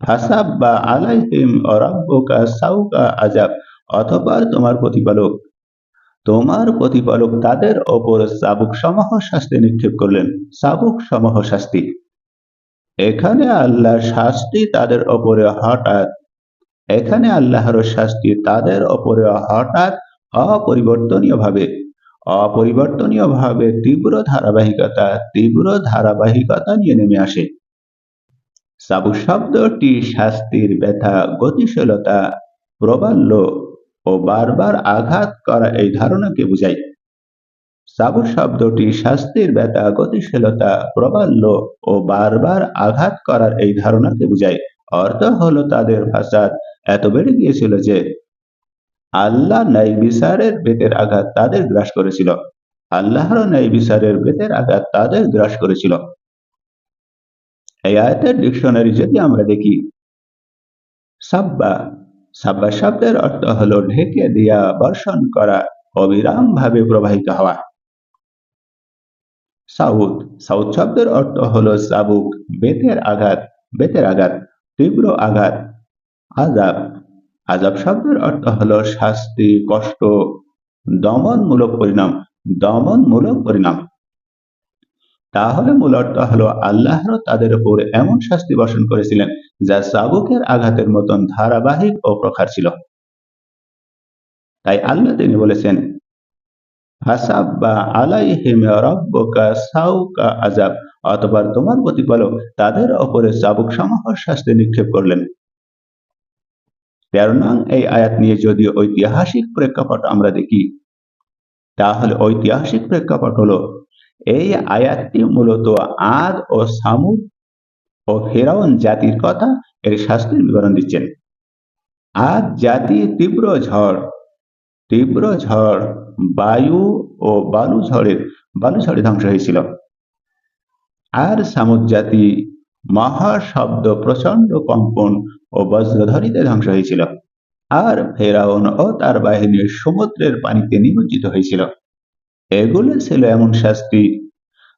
ফাসাব্বা আলাইহিম রাব্বুকা সাউকা আযাব অথবা তোমার প্রতিপালক তোমার প্রতিপালক তাদের ওপর চাবুক সমূহ শাস্তি নিক্ষেপ করলেন। চাবুক সমূহ শাস্তি। এখানে আল্লাহর শাস্তি তাদের ওপরে হঠাৎ, এখানে আল্লাহর শাস্তি তাদের ওপরে হঠাৎ অপরিবর্তনীয়ভাবে অপরিবর্তনীয়ভাবে তীব্র ধারাবাহিকতা তীব্র ধারাবাহিকতা নিয়ে নেমে আসে। সাবু শব্দটি শাস্তির ব্যথা, গতিশীলতা, প্রবাল্য ও বারবার আঘাত করা এই ধারণাকে বোঝায়। সাবু শব্দটি শাস্তির ব্যথা, গতিশীলতা, প্রবাল্য ও বারবার আঘাত করার এই ধারণাকে বোঝায়। অর্থ হলো তাদের ফাসাদ। এত বেড়ে গিয়েছিল যে আল্লাহ ন্যায় বিচারের বেতের আঘাত তাদের গ্রাস করেছিল। আল্লাহর ন্যায় বিচারের বেতের আঘাত তাদের গ্রাস করেছিল। এই আয়তের ডিকশনারি যদি আমরা দেখি, সাব্বা সাব্বা শব্দের অর্থ হলো ঢেকে দিয়া, বর্ষণ করা অবিরাম ভাবে প্রবাহিত হওয়া। সাউথ সাউথ শব্দের অর্থ হলো চাবুক বেতের আঘাত বেতের আঘাত, তীব্র আঘাত। আজাব আজাব শব্দের অর্থ হলো শাস্তি, কষ্ট, দমনমূলক পরিণাম দমনমূলক পরিণাম। তাহলে মূলত হলো আল্লাহর তাদের উপর এমন শাস্তি বর্ষণ করেছিলেন যা চাবুকের আঘাতের মতন ধারাবাহিক ও প্রখার ছিল। তাই আল্লাহ তিনি বলেছেন হাসাব্বা আলাইহিম রব্বকা সাউকা আজাব অতবার তোমার প্রতিপালক তাদের ওপরে চাবুক সমূহ শাস্তি নিক্ষেপ করলেন। তেরো নং এই আয়াত নিয়ে যদি ঐতিহাসিক প্রেক্ষাপট আমরা দেখি, তাহলে ঐতিহাসিক প্রেক্ষাপট হলো এই আয়াতটি মূলত আদ ও সামুদ ও ফেরাউন জাতির কথা এর শাস্তির বিবরণ দিচ্ছেন। আদ জাতি তীব্র ঝড় তীব্র ঝড়, বায়ু ও বালু ঝড়ের, বালু ঝড়ে ধ্বংস হয়েছিল। আর সামুদ জাতি মহাশব্দ প্রচণ্ড কম্পন ও বজ্রধরিতে ধ্বংস হয়েছিল। আর ফেরাউন ও তার বাহিনী সমুদ্রের পানিতে নিমজ্জিত হয়েছিল। এগুলো ছিল এমন শাস্তি,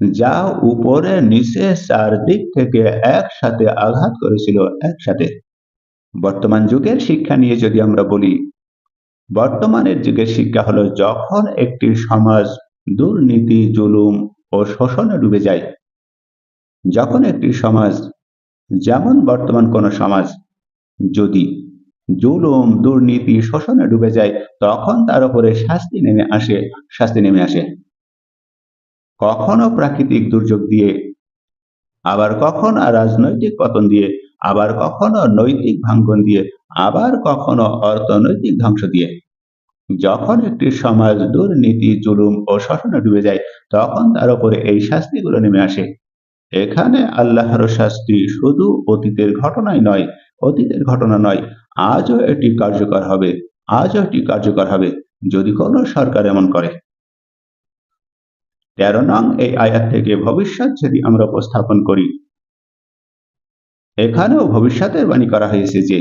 যা উপরে, নিচে, চারদিক থেকে একসাথে আঘাত করেছিল, একসাথে। বর্তমান যুগের শিক্ষা নিয়ে যদি আমরা বলি, বর্তমানের যুগের শিক্ষা হলো যখন একটি সমাজ দুর্নীতি, জুলুম ও শোষণে ডুবে যায়। যখন একটি সমাজ, যেমন বর্তমান কোন সমাজ, যদি জুলুম, দুর্নীতি শোষণে ডুবে যায়, তখন তার উপরে শাস্তি নেমে আসে, শাস্তি নেমে আসে। কখনো প্রাকৃতিক দুর্যোগ দিয়ে, আবার কখনো রাজনৈতিক পতন দিয়ে, আবার কখনো নৈতিক ভাঙ্গন দিয়ে, আবার কখনো অর্থনৈতিক ধ্বংস দিয়ে। যখন একটি সমাজ দুর্নীতি, জুলুম ও শোষণে ডুবে যায়, তখন তার উপরে এই শাস্তিগুলো নেমে আসে। এখানে আল্লাহর শাস্তি শুধু অতীতের ঘটনাই নয় অতীতের ঘটনা নয়, আজও এটি কার্যকর হবে, আজও এটি কার্যকর হবে, যদি কোনো সরকার এমন করে। তেরো নং এই আয়াত থেকে ভবিষ্যৎ যদি আমরা উপস্থাপন করি, এখানেও ভবিষ্যতের বাণী করা হয়েছে যে,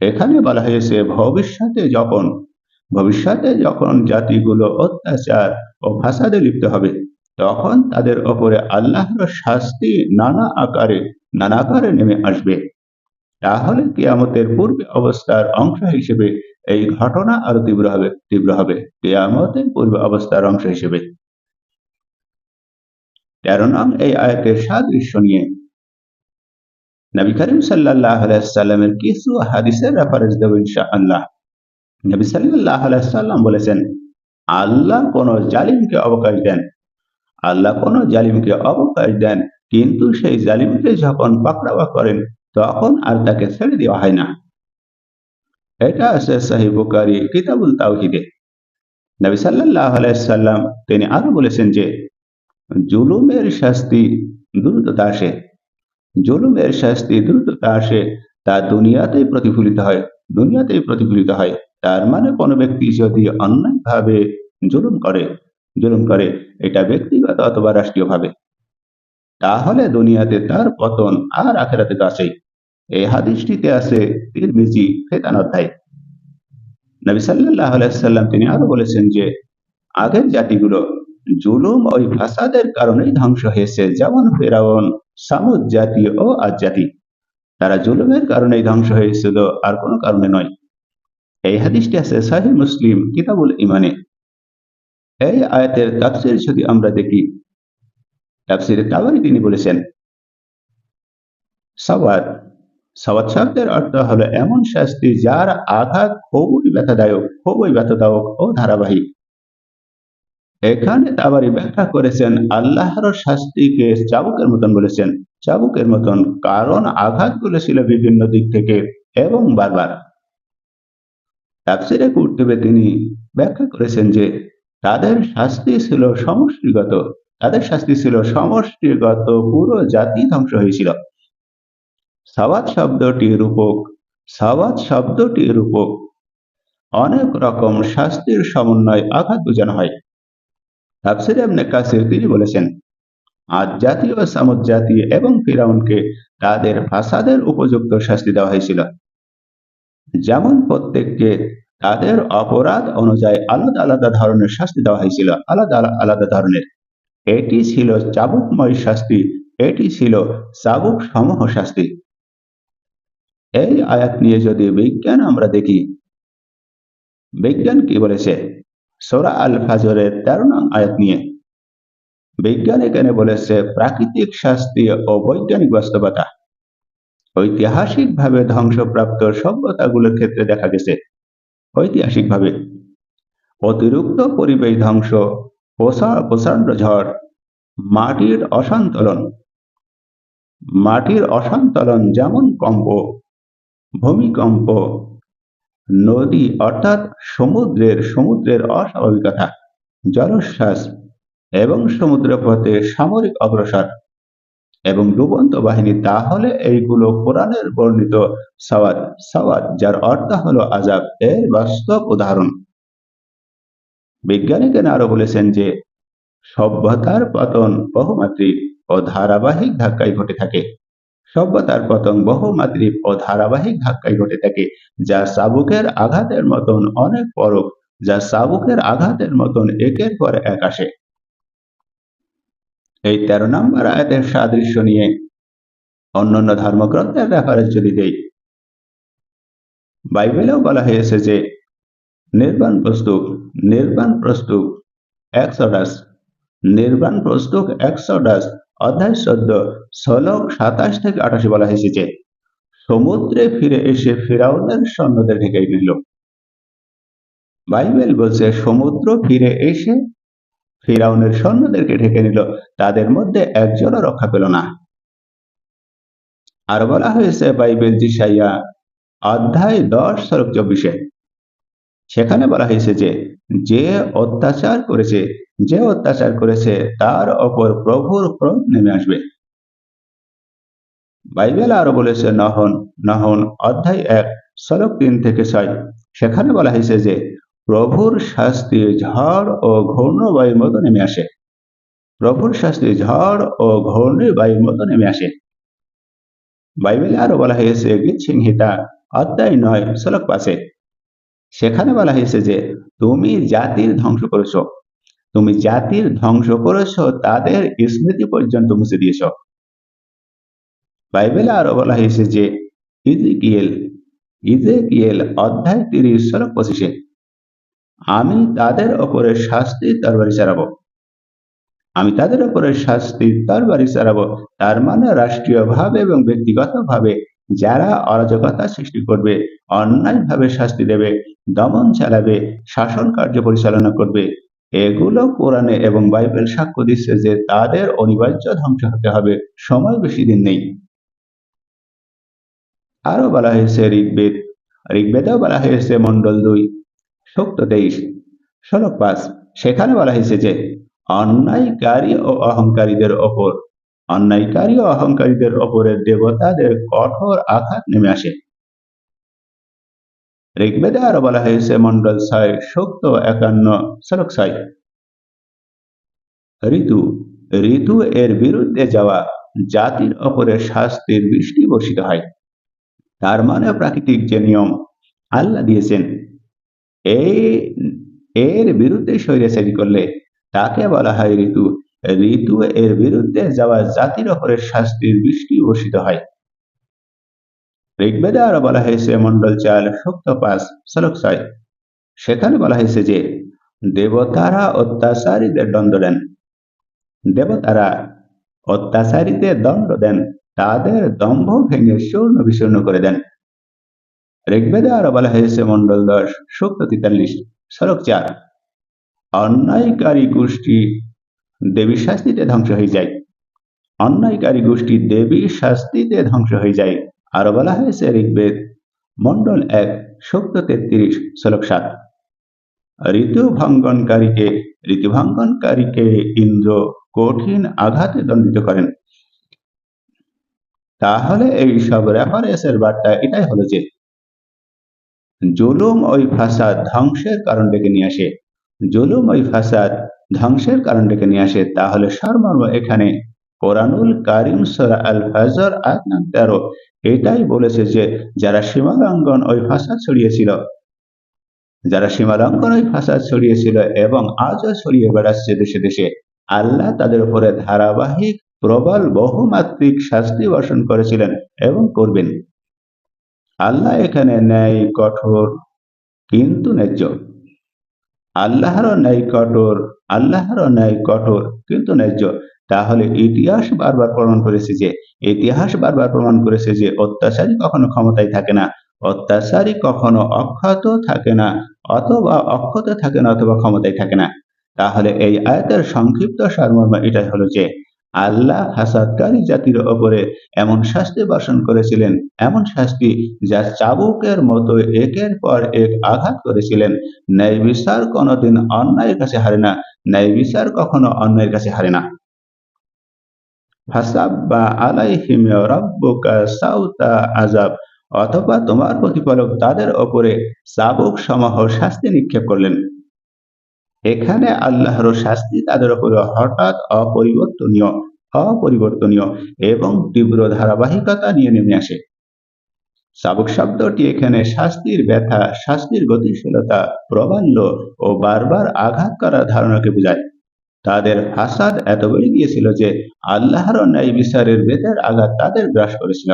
এখানে বলা হয়েছে ভবিষ্যতে যখন ভবিষ্যতে যখন জাতিগুলো অত্যাচার ও ফাসাদে লিপ্ত হবে, তখন তাদের ওপরে আল্লাহর শাস্তি নানা আকারে নানা আকারে নেমে আসবে। তাহলে কিয়ামতের পূর্বে অবস্থার অংশ হিসেবে এই ঘটনা আরও তীব্র হবে তীব্র হবে। কেয়ামতের পূর্বে অবস্থার অংশ হিসেবে। তেরো নং এই আয়াতের সাদৃশ্য নিয়ে নবী করিম সাল্লাহ সাল্লামের কিছু হাদিসের রেফারেন্স দেব আল্লাহ নবী সাল্লাহ সাল্লাম বলেছেন, আল্লাহ কোন জালিমকে অবকাশ দেন, আল্লাহ কোন জালিমকে অবকাশ দেন, কিন্তু সেই জালিমকে যখন পাকড়াওয়া করেন তখন আর তাকে ছেড়ে দেওয়া হয় না। এটা আছে সাহি বুকারি কিতাবুল তাওহিদে। নবী সাল্লাহ সাল্লাম তিনি আরও বলেছেন যে, জুলুমের শাস্তি দ্রুততা আসে। জুলুমের শাস্তি দ্রুততা আসে, তা দুনিয়াতেই প্রতিফলিত হয়, দুনিয়াতেই প্রতিফলিত হয়। তার মানে কোনো ব্যক্তি যদি অন্যায়ভাবে জুলুম করে জুলুম করে, এটা ব্যক্তিগত অথবা রাষ্ট্রীয়ভাবে, তাহলে দুনিয়াতে তার পতন আর আখেরাতে তো আছেই। এই হাদিসটিতে আছে তিরমিজি ফেতান অধ্যায় নবী সাল্লাহ আলাইসাল্লাম তিনি আরও বলেছেন যে, আগের জাতিগুলো জুলুম ওই ফাসাদের কারণেই ধ্বংস হয়েছে, যেমন ফেরাউন, সামুদ জাতি ও আজ জাতি। তারা জুলুমের কারণেই ধ্বংস হয়েছিল, আর কোনো কারণে নয়। এই হাদিসটি আছে সাহি মুসলিম কিতাবুল ইমানে এই আয়াতের তাফসির যদি আমরা দেখি, তাফসিরে তাবারি তিনি বলেছেন সওয়াদ সওয়াদ শব্দের অর্থ হলো এমন শাস্তি যার আঘাত খুবই ব্যথাদায়ক খুবই ব্যথাদায়ক ও ধারাবাহিক। এখানে তাবারি ব্যাখ্যা করেছেন, আল্লাহর শাস্তিকে চাবুকের মতন বলেছেন। চাবুকের মতন কারণ আঘাতগুলো ছিল বিভিন্ন দিক থেকে এবং বারবার। তাফসিরে কুর্তুবে তিনি ব্যাখ্যা করেছেন যে, তাদের শাস্তি ছিল সমষ্টিগত, তাদের শাস্তি ছিল সমষ্টিগত, পুরো জাতি ধ্বংস হয়েছিল। সাওয়াত শব্দটি রূপক সাওয়াত শব্দটি রূপক। অনেক রকম শাস্তির সমন্বয় আঘাত বোঝানো হয়। তাফসির এমনি কাসির তিনি বলেছেন, আজ জাতি ও সামুদ জাতি এবং ফিরাউনকে তাদের ফাসাদের উপযুক্ত শাস্তি দেওয়া হয়েছিল। যেমন প্রত্যেককে তাদের অপরাধ অনুযায়ী আলাদা আলাদা ধরনের শাস্তি দেওয়া হয়েছিল, আলাদা আলাদা ধরনের। এটি ছিল চাবুকময় শাস্তি, এটি ছিল চাবুক সমূহ শাস্তি। এই আয়াত নিয়ে যদি বিজ্ঞান আমরা দেখি, বিজ্ঞান কি বলেছে? সোরা আল ফাজরের তেরো নং আয়াত নিয়ে। বিজ্ঞান এখানে বলেছে প্রাকৃতিক শাস্তি ও বৈজ্ঞানিক বাস্তবতা। ঐতিহাসিকভাবে ধ্বংসপ্রাপ্ত সভ্যতাগুলোর ক্ষেত্রে দেখা গেছে, ঐতিহাসিকভাবে। অতিরিক্ত পরিবেশ ধ্বংস প্রচণ্ড ঝড়, মাটির অসন্তলন। মাটির অসন্তলন যেমন কম্প ভূমিকম্প, নদী অর্থাৎ সমুদ্রের সমুদ্রের অস্বাভাবিকতা জলশ্বাস এবং সমুদ্রপথে সামরিক অগ্রসর এবং ডুবন্ত বাহিনী, তাহলে এইগুলো কোরআনের বর্ণিত সওয়াদ সওয়াদ, যার অর্থ হলো আজাব এর বাস্তব উদাহরণ। বিজ্ঞানীকেরা আরও বলেছেন যে, সভ্যতার পতন বহুমাত্রিক ও ধারাবাহিক ধাক্কায় ঘটে থাকে। সভ্যতার পতন বহুমাত্রিক ও ধারাবাহিক ধাক্কায় ঘটে থাকে, যা চাবুকের আঘাতের মতন অনেক পরক যা চাবুকের আঘাতের মতন একের পর এক আসে। এই তেরো নম্বর আয়াতের সাদৃশ্য নিয়ে অন্যান্য ধর্মগ্রন্থের রেফারেন্স যদি দেই, বাইবেলেও বলা হয়েছে যে, নির্বাণ প্রস্তুক নির্বাণ প্রস্তুক একশোডাস নির্বাণ প্রস্তুক একশোডাস অধ্যায় চোদ্দ শ্লোক সাতাশ থেকে আঠাশে বলা হয়েছে যে, সমুদ্রে ফিরে এসে ফিরাউনের সৈন্যদের ঢেকে নিল। বাইবেল বলছে, সমুদ্র ফিরে এসে ফিরাউনের সৈন্যদেরকে ঢেকে নিল। তাদের মধ্যে একজনও রক্ষা পেল না। আর বলা হয়েছে বাইবেল জিসাইয়া অধ্যায় দশ সড়ক চব্বিশে সেখানে বলা হয়েছে যে যে অত্যাচার করেছে, যে অত্যাচার করেছে, তার ওপর প্রভুর ক্রোধ নেমে আসবে। বাইবেল আরও বলেছে, নহন নহন অধ্যায় এক সড়ক তিন থেকে ছয়। সেখানে বলা হয়েছে যে, প্রভুর শাস্তি ঝড় ও ঘূর্ণ বায়ুর মতো নেমে আসে। প্রভুর শাস্তি ঝড় ও ঘূর্ণবায়ুর মতো নেমে আসে। বাইবেলে আরও বলা হয়েছে গীতসিংহিতা অধ্যায় নয়, শ্লোক পাশে সেখানে বলা হয়েছে যে, তুমি জাতির ধ্বংস করেছ। তুমি জাতির ধ্বংস করেছ, তাদের স্মৃতি পর্যন্ত মুছে দিয়েছ। বাইবেলে আরও বলা হয়েছে যে, ইজিকিয়েল, ইজেকিয়েল অধ্যায় তিরিশ শ্লোক পঁচিশে, আমি তাদের ওপরে শাস্তি তরবারি চালাবো আমি তাদের ওপরে শাস্তি তরবারি চালাবো তার মানে রাষ্ট্রীয়ভাবে এবং ব্যক্তিগতভাবে যারা অরাজকতা সৃষ্টি করবে, অন্যায়ভাবে শাস্তি দেবে। দমন চালাবে, শাসন কার্য পরিচালনা করবে। এগুলো কোরআনে এবং বাইবেল সাক্ষ্য দিচ্ছে যে তাদের অনিবার্য ধ্বংস হতে হবে, সময় বেশি দিন নেই। আরও বলা হয়েছে ঋগ্বেদ। ঋগ্বেদেও বলা হয়েছে মন্ডল দুই সত্য তেইশ। ষোলো পাঁচ, সেখানে বলা হয়েছে যে অন্যায়কারী ও অহংকারীদের ওপর, অন্যায়কারী ও অহংকারীদের ওপরে দেবতাদের কঠোর আঘাত নেমে আসে। ঋগ্বেদে আরও বলা হয়েছে মন্ডল ছয় সত্য একান্ন শ্লোক ছয় ঋতু ঋতু এর বিরুদ্ধে যাওয়া জাতির ওপরে শাস্তির বৃষ্টি বর্ষিত হয়। তার মানে প্রাকৃতিক যে নিয়ম, আল্লাহ দিয়েছেন। এই এর বিরুদ্ধে স্বৈরাচারী করলে তাকে বলা হয় ঋতু। ঋতু এর বিরুদ্ধে যাওয়া জাতির ওপরে শাস্তির বৃষ্টি বর্ষিত হয়। ঋগ্বেদে আরও বলা হয়েছে মন্ডল চাল সুক্ত পাঁচ শ্লোক ছয় সেখানে বলা হয়েছে যে, দেবতারা অত্যাচারীদের দণ্ড দেন। দেবতারা অত্যাচারীদের দণ্ড দেন, তাদের দম্ভ ভেঙে চূর্ণ বিচূর্ণ করে দেন। ঋগ্বেদে আরও বলা হয়েছে মন্ডল দশ সুক্ত তেতাল্লিশ, শ্লোক চার। অন্যায়কারী গোষ্ঠী দেবী শাস্তিতে ধ্বংস হয়ে যায়। অন্যায়কারী গোষ্ঠী দেবী শাস্তিতে ধ্বংস হয়ে যায়। আরও বলা হয়েছে, ঋগ্বেদ মন্ডল এক সুক্ত তেত্রিশ, শ্লোক সাত। ঋতু ভঙ্গনকারীকে ঋতু ভঙ্গনকারীকে ইন্দ্র কঠিন আঘাতে দণ্ডিত করেন। তাহলে এই সব রেফারেন্সের বার্তা এটাই হলো যে, জুলুম ওই ফাসাদ ধ্বংসের কারণ ডেকে নিয়ে আসে। জুলুম ওই ফাসাদ ধ্বংসের কারণ ডেকে নিয়ে আসে, তাহলে সারমর্ম এখানে কোরআনুল কারিম সরা আল ফাজর আয়াত তেরো। এটাই বলেছে যে, যারা সীমালঙ্ঘন ওই ফাসাদ ছড়িয়েছিল, যারা সীমালঙ্ঘন ওই ফাসাদ ছড়িয়েছিল এবং আজও ছড়িয়ে বেড়াচ্ছে দেশে দেশে, আল্লাহ তাদের উপরে ধারাবাহিক, প্রবল, বহুমাত্রিক শাস্তি বর্ষণ করেছিলেন এবং করবেন। আল্লাহ এখানে ন্যায়, কঠোর, কিন্তু ন্যায্য। আল্লাহরও ন্যায় কঠোর, আল্লাহরও ন্যায় কঠোর, কিন্তু ন্যায্য। তাহলে ইতিহাস বারবার প্রমাণ করেছে যে, ইতিহাস বারবার প্রমাণ করেছে যে, অত্যাচারী কখনো ক্ষমতায় থাকে না। অত্যাচারী কখনো অক্ষত থাকে না, অথবা অক্ষত থাকে না, অথবা ক্ষমতায় থাকে না। তাহলে এই আয়াতের সংক্ষিপ্ত সারমর্ম এটাই হলো যে, আল্লাহ হাসাদকারী জাতির ওপরে এমন শাস্তি বর্ষণ করেছিলেন, এমন শাস্তি যা চাবুকের মতো একের পর এক আঘাত করেছিলেন। ন্যায় বিচার কোনোদিন অন্যায়ের কাছে হারে না ন্যায় বিচার কখনো অন্যায়ের কাছে হারে না। আলাইহিম সাউতা আজাব অথবা তোমার প্রতিপালক তাদের ওপরে শাস্তি নিক্ষেপ করলেন। এখানে আল্লাহর শাস্তি তাদের উপরে হঠাৎ অপরিবর্তনীয় অপরিবর্তনীয় এবং তীব্র ধারাবাহিকতা নিয়ে নেমে আসে। সাবক শব্দটি এখানে শাস্তির ব্যথা, শাস্তির গতিশীলতা, প্রবাল্য ও বারবার আঘাত করার ধারণাকে বোঝায়। তাদের হাসাদ এত বেড়ে গিয়েছিল যে আল্লাহর ন্যায় বিচারের বেদের আঘাত তাদের গ্রাস করেছিল।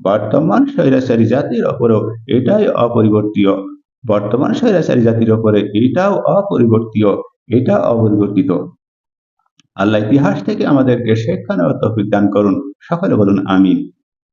বর্তমান স্বৈরাচারী জাতির ওপরেও এটাই অপরিবর্তীয়। বর্তমান স্বৈরাচারী জাতির ওপরে এটাও অপরিবর্তীয়, এটা অপরিবর্তিত। আল্লাহ ইতিহাস থেকে আমাদেরকে শেখানো তৌফিক দান করুন। সকলে বলুন, আমিন।